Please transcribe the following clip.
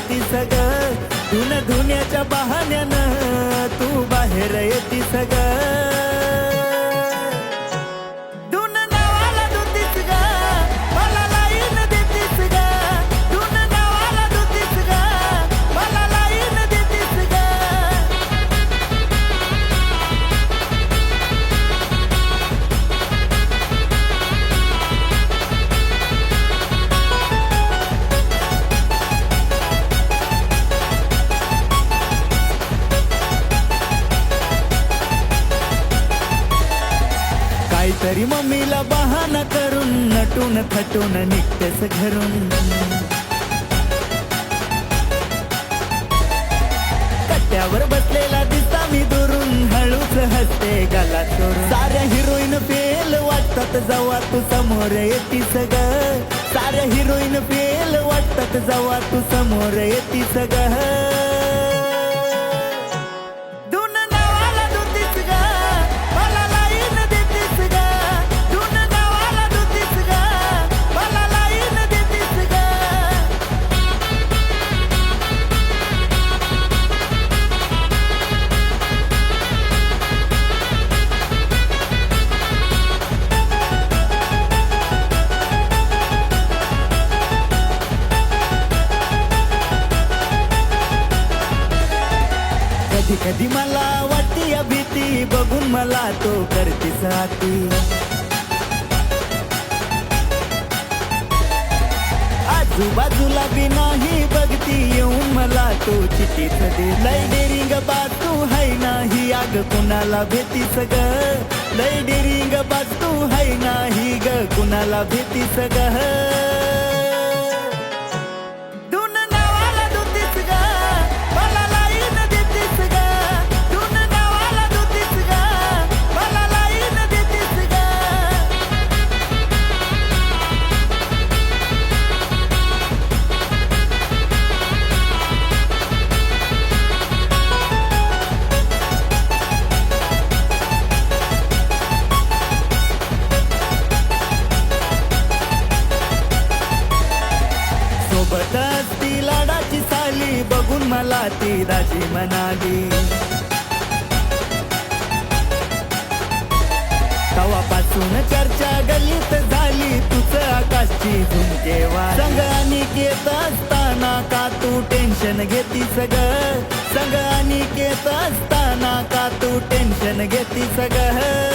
येती सग धुन धुन्याच्या बहाण्यानं तू बाहेर येती सगळं. काहीतरी मम्मीला बहाना करून नटून थटून निघतेस घरून. कट्ट्यावर बसलेला दिसता मी दुरून हळूच हसते गाला चोरून. साऱ्या हिरोईन फेल वाटतात जवा तू समोर येती ग. साऱ्या हिरोईन फेल वाटतात जवा तू समोर येतीस ग. कधी मला वाटती या भीती बघून मला तो करतीस आती आजूबाजूला बी नाही बघती येऊन मला तो चिठीच दे लय डेरिंग बात तू है नाही आग कुणाला भेटी सग लय डेरिंग बात तू है नाही ग कुणाला भेटी सग सोबत ती लाडाची साली बघून मला ती राजी म्हणाली. तवापासून चर्चा गलीत झाली तुझ आकाशची झुमकेवा संग अनिकेत असताना का तू टेन्शन घेती सग संग अनिकेत असताना का तू टेन्शन घेती ग?